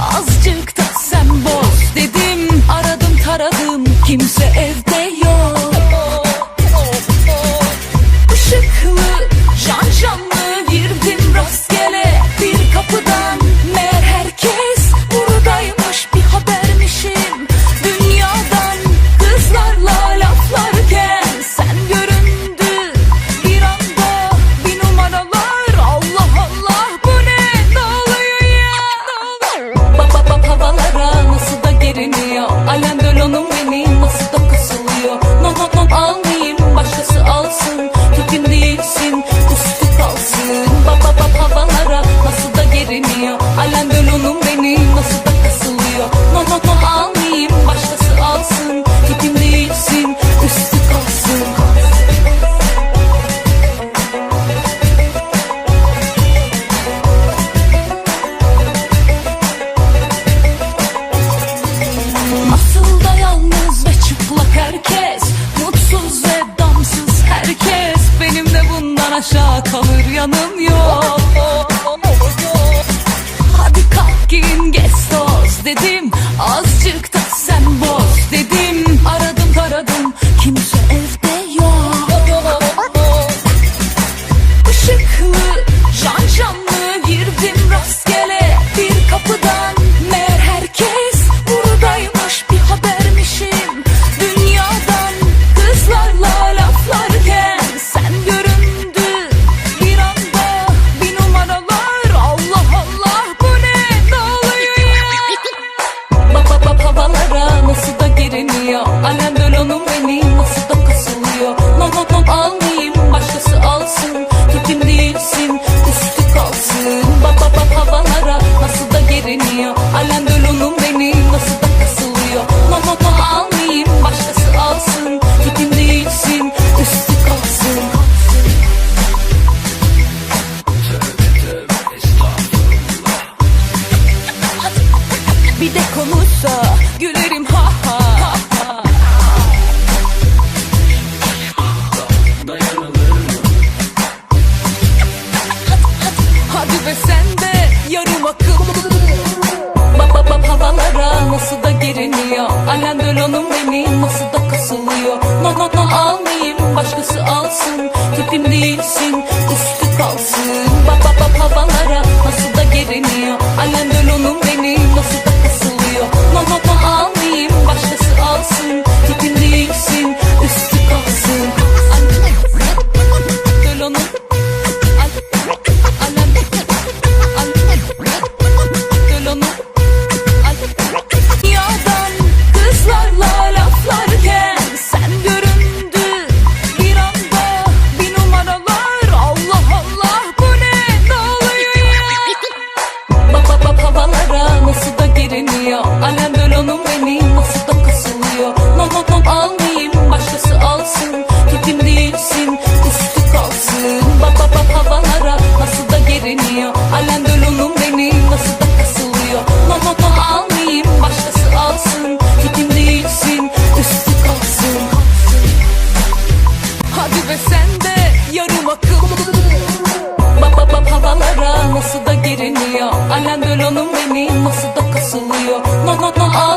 Azıcık da sen boz dedim. Aradım taradım. Kimse evde yok. hadi ve sen de yarım akıl. Bak bak bak havalara nasıl da geriniyor? Alem Delon'un beni nasıl da kasılıyor? No no no